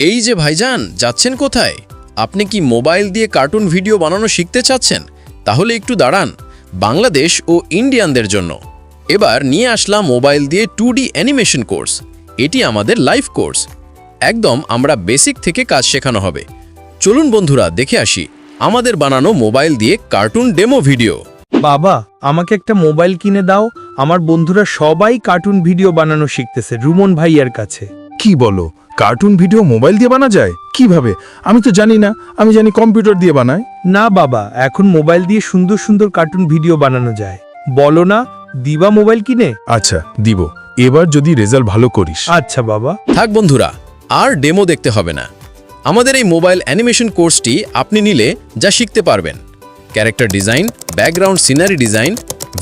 এই যে ভাইজান যাচ্ছেন কোথায়? আপনি কি মোবাইল দিয়ে কার্টুন ভিডিও বানানো শিখতে চাচ্ছেন? তাহলে একটু দাঁড়ান বাংলাদেশ ও ইন্ডিয়ানদের জন্য। এবার নিয়ে আসলাম মোবাইল দিয়ে টু ডি অ্যানিমেশন কোর্স। এটি আমাদের লাইভ কোর্স। একদম আমরা বেসিক থেকে কাজ শেখানো হবে। চলুন বন্ধুরা দেখে আসি আমাদের বানানো মোবাইল দিয়ে কার্টুন ডেমো ভিডিও। বাবা আমাকে একটা মোবাইল কিনে দাও। আমার বন্ধুরা সবাই কার্টুন ভিডিও বানানো শিখতেছে রুমন ভাইয়ার কাছে। কি বলো? কার্টুন ভিডিও মোবাইল দিয়ে বানা যায়? কীভাবে? আমি তো জানি না। আমি জানি কম্পিউটার দিয়ে বানায়। না বাবা এখন মোবাইল দিয়ে সুন্দর সুন্দর কার্টুন ভিডিও বানানো যায়। বলো না দিবা মোবাইল কিনে? আচ্ছা দিব। এবার যদি রেজাল্ট ভালো করিস। আচ্ছা বাবা। থাক বন্ধুরা আর ডেমো দেখতে হবে না। আমাদের এই মোবাইল অ্যানিমেশন কোর্সটি আপনি নিলে যা শিখতে পারবেন। Character design background scenery design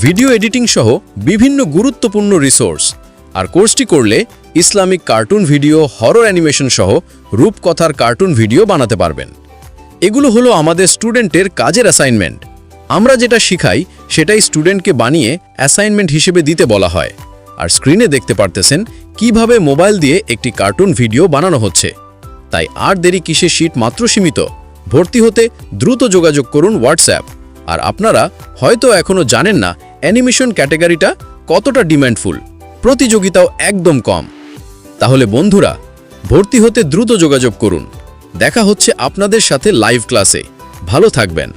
video editing সহ বিভিন্ন গুরুত্বপূর্ণ রিসোর্স। আর কোর্সটি করলে Islamic cartoon video horror animation সহ রূপকথার কার্টুন ভিডিও বানাতে পারবেন। এগুলো হলো আমাদের স্টুডেন্টের কাজের অ্যাসাইনমেন্ট আমরা যেটা শিখাই, সেটাই স্টুডেন্টকে বানিয়ে অ্যাসাইনমেন্ট হিসেবে দিতে বলা হয়। আর স্ক্রিনে দেখতে পারতেছেন কীভাবে মোবাইল দিয়ে একটি কার্টুন ভিডিও বানানো হচ্ছে। তাই আর দেরি কিসে শীট মাত্র সীমিত। ভর্তি হতে দ্রুত যোগাযোগ করুন হোয়াটসঅ্যাপ আর আপনারা হয়তো এখনও জানেন না অ্যানিমেশন ক্যাটাগরিটা কতটা ডিম্যান্ডফুল প্রতিযোগিতাও একদম কম। তাহলে বন্ধুরা, ভর্তি হতে দ্রুত যোগাযোগ করুন। দেখা হচ্ছে আপনাদের সাথে লাইভ ক্লাসে ভালো থাকবেন।